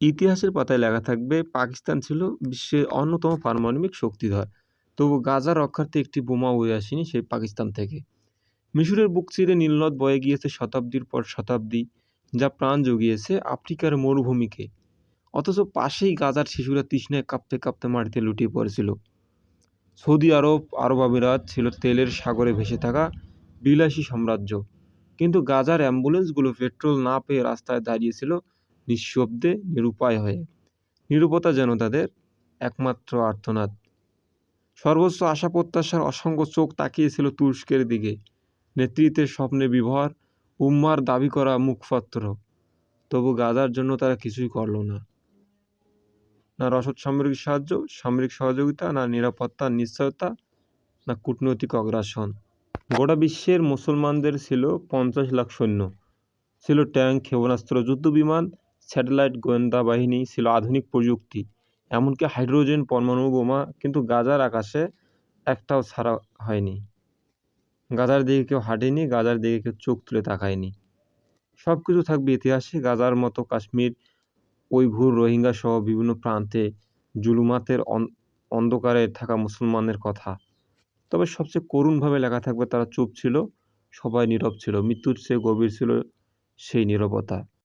ইতিহাসের পাতায় লেখা থাকবে, পাকিস্তান ছিল বিশ্বের অন্যতম পারমাণবিক শক্তিধর। তবু গাজা রক্ষার্থে একটি বোমা উড়ে আসেনি সেই পাকিস্তান থেকে। মিশরের বুক চিরে নীলনদ বয়ে গিয়েছে শতাব্দীর পর শতাব্দী, যা প্রাণ জুগিয়েছে আফ্রিকার মরুভূমিকে। অথচ পাশেই গাজার শিশুরা তৃষ্ণায় কাঁপতে কাঁপতে মাটিতে লুটিয়ে পড়েছিল। সৌদি আরব আরব আমিরাত ছিল তেলের সাগরে ভেসে থাকা বিলাসী সাম্রাজ্য। কিন্তু গাজার অ্যাম্বুলেন্সগুলো পেট্রোল না পেয়ে রাস্তায় দাঁড়িয়েছিল নিঃশব্দে নিরুপায় হয়ে। নিরুপতা যেন তাদের একমাত্র আর্তনাদ। সর্বোচ্চ আশা প্রত্যাশার অসংখ্য চোখ তাকিয়েছিল তুরস্কের দিকে। নেতৃত্বের স্বপ্নে বিভর উম্মার দাবি করা মুখপাত্র। তবু গাজার জন্য তারা কিছুই করল না। না রসদ সামরিক সাহায্য, সামরিক সহযোগিতা, না নিরাপত্তার নিশ্চয়তা, না কূটনৈতিক অগ্রাসন। গোটা বিশ্বের মুসলমানদের ছিল পঞ্চাশ লাখ সৈন্য। ছিল ট্যাঙ্ক ক্ষেপণাস্ত্র, যুদ্ধবিমান স্যাটেলাইট গোয়েন্দা বাহিনী ছিল আধুনিক প্রযুক্তি, এমনকি হাইড্রোজেন পরমাণু বোমা কিন্তু গাজার আকাশে একটাও ছাড়া হয়নি। গাজার দিকে কেউ হাঁটেনি, গাজার দিকে কেউ চোখ তুলে তাকায়নি। সব কিছু থাকবে ইতিহাসে, গাজার মতো কাশ্মীর, উইঘুর রোহিঙ্গা সহ বিভিন্ন প্রান্তে জুলুমাতের অন্ধকারে থাকা মুসলমানের কথা। তবে সবচেয়ে করুণভাবে লেখা থাকবে তারা চুপ ছিল, সবাই নীরব ছিল, মৃত্যুর চেয়ে গভীর ছিল সেই নীরবতা।